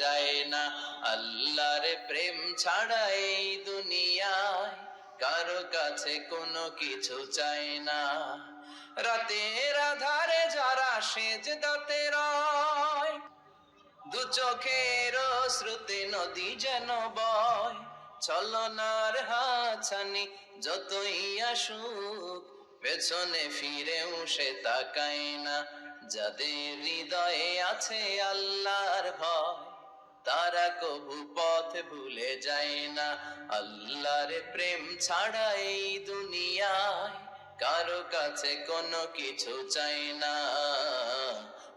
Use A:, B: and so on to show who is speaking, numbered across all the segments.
A: যায় না। আল্লাহর প্রেম ছাড়া এই দুনিয়ায় কারও কাছে কোনো কিছু চায় না। রাতের আধারে যারা সেজ দাতে রয়, দু চোখের শ্রুতি নদী যেন বয়। চলনার হাছানি যতই আসুক, পেছনে ফিরেও সে তাকায় না। যাদের হৃদয়ে আছে আল্লাহর ভয় তারা কবু পথ ভুলে যায় না। আল্লাহর প্রেম ছাড়া এই দুনিয়ায় কারও কাছে কোনো কিছু চাই না।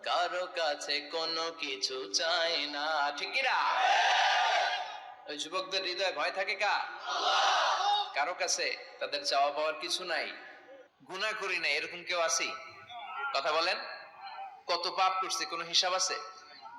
A: কারও কাছে কোনো কিছু চাই না। ঠিক না ওই যুবকদের হৃদয়ে ভয় থাকে কা? কারও কাছে তাদের চাওয়া পাওয়ার কিছু নাই। গুনাহ করি না, এরকম কেউ আসি কথা বলেন। কত পাপ করছে, কোনো হিসাব আছে?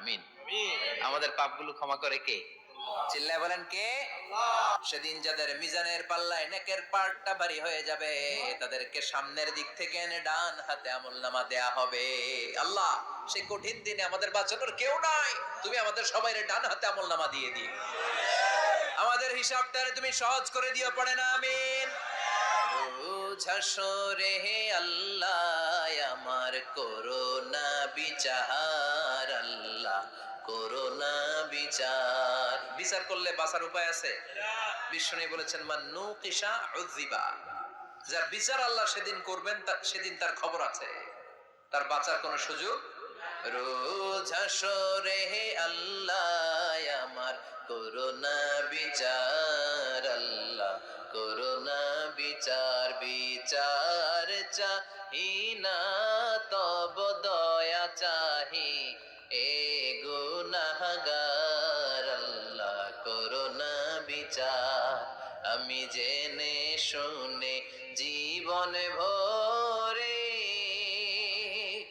A: আমিন। আমাদের পাপগুলো ক্ষমা করে কে? চিল্লায় বলেন কে? সেদিন যাদের মিজানের পাল্লায় নেকের পার্টটা ভারী হয়ে যাবে, তাদেরকে সামনের দিক থেকে এনে ডান হাতে আমল নামা দেয়া হবে। আল্লাহ, সেই কঠিন দিনে আমাদের বাঁচানোর কেউ নাই। তুমি আমাদের সবাই ডান হাতে আমল নামা দিয়ে দিও। আমাদের হিসাবটারে তুমি সহজ করে দিও, পড়ে না, আমিন। ঝাসরে হে আল্লাহ, আমার করোনা বিচার আল্লাহ। করোনা বিচার। বিচার করলে বাঁচার উপায় আছে? বিষ্ণু বলেছেন মান্নু কিসা উদ্দিবা যার বিচার আল্লাহ সেদিন করবেন সেদিন তার খবর আছে। তার বাঁচার কোনো সুযোগ রোজ হে আল্লাহ, আমার করোনা বিচার, আল্লাহ করোনা বিচার। বিচার চাহি না, তব দয়া চাহি। এ জেনে শুনে জীবন ভরে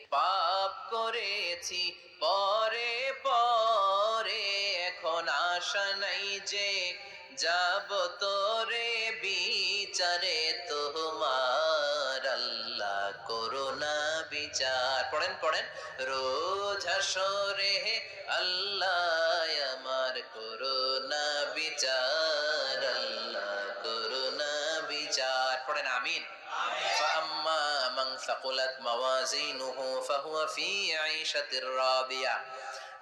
A: পাপ করেছি, পরে পরে এখন আশা নাই যে যাব তোরে বিচারে। তোমার আল্লাহ করোনা বিচার। পড়েন পড়েন। রোজ হাসরে আল্লাহ আমিন فأما من ثقلت موازينه فهو في عيشة راضية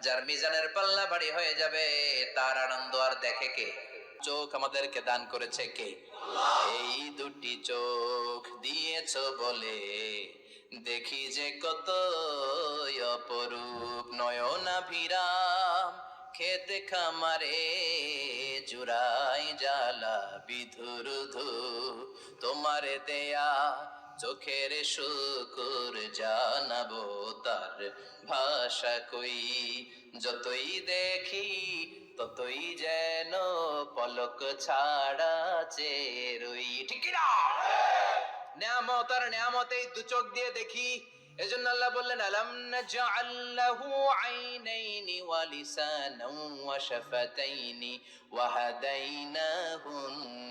A: যার মিজানের পাল্লা বাড়ি হয়ে যাবে তার আনন্দ আর দেখে কে চোখ আমাদেরকে দান করেছে কে এই দুটি চোখ দিয়েছ বলে দেখি যে কত অপরূপ নয়না ভিরাম খেতে খামারে জুড়াই জালা বিধুরুধু তোমারে দেয়া চোখের শুকুর জানাব তার ভাষা কই। যতই দেখি ততই যেন পলক ছাড়া চেরুই ঠিক না নিয়ামত আর নিয়ামতেই দু চোখ দিয়ে দেখি এজন্য আল্লাহ বললেন আলাম নাজআল্লাহু আইনাইনি ওয়া লিসানাও ওয়া শাফাতাইনি ওয়া হাদাইনাহু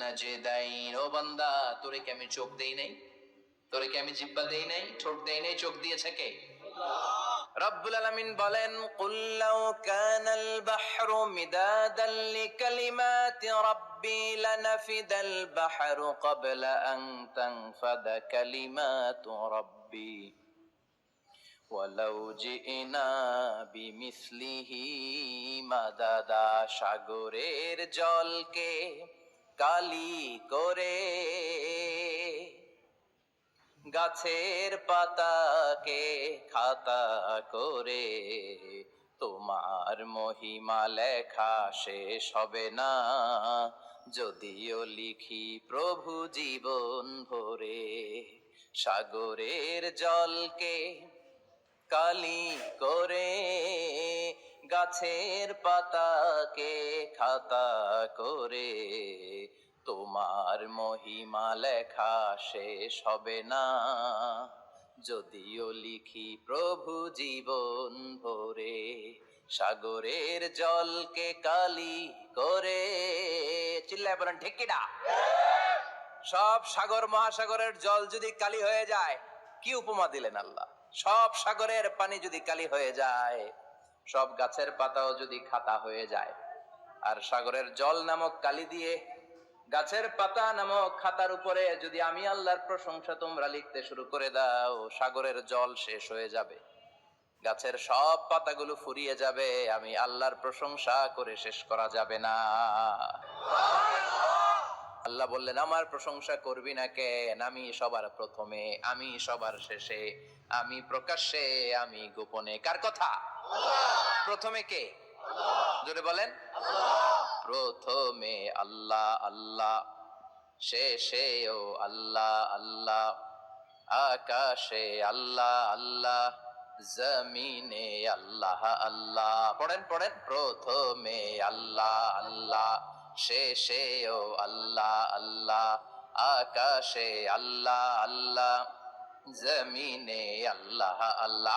A: নাজদাইন ও বান্দা তোরে কি আমি চোখ দেই নাই তোরে কি আমি জিহ্বা দেই নাই ঠোঁট দেই নাই চোখ দিয়েছে কে রব্বুল আলামিন বলেন কুল লাউ কানাল বাহরু মিদাদান লিকালিমাতি রাব্বি লানাফিদাল বাহরু ক্বাবলা আন তানফাদা কালিমাতু রাব্বি ওয়ালাউ জিনা বিমিসলিহি সাগরের জলকে কালি করে। গাছের পাতাকে খাতা করে। তোমার মহিমা লেখা শেষ হবে না, যদিও লিখি প্রভু জীবন ভরে। সাগরের জলকে কালি করে গাছের পাতাকে খাতা করে। তোমার মহিমা লেখা শেষ হবে না। যদিও লিখি প্রভু জীবন ভরে, সাগরের জলকে কালি করে। চিল্লায় বলেন ঢেকিডা সব সাগর, মহাসাগরের জল যদি কালি হয়ে যায়, কি উপমা দিলেন আল্লাহ? সব সাগরের পানি যদি কালি হয়ে যায়, সব গাছের পাতাও যদি খাতা হয়ে যায়। আর সাগরের জল নামক কালি দিয়ে গাছের পাতা নামক খাতার উপরে যদি আমি আল্লাহর প্রশংসা তোমরা লিখতে শুরু করে দাও, সাগরের জল শেষ হয়ে যাবে। গাছের সব পাতাগুলো ফুরিয়ে যাবে, আমি আল্লাহর প্রশংসা করে শেষ করা যাবে না। আল্লাহ বললেন আমার প্রশংসা করবি না কেন? আমি সবার প্রথমে আমি সবার শেষে আমি প্রকাশ্যে আমি গোপনে। কার কথা? প্রথমে কে? জোরে বলেন। প্রথমে আল্লাহ আল্লাহ শেষে ও আল্লাহ আল্লাহ আকাশে আল্লাহ আল্লাহ জমিনে আল্লাহ আল্লাহ। পড়েন পড়েন। প্রথমে আল্লাহ আল্লাহ শেষে ও আল্লাহ আল্লাহ আকাশে আল্লাহ আল্লাহ জমিনে আল্লাহ আল্লাহ।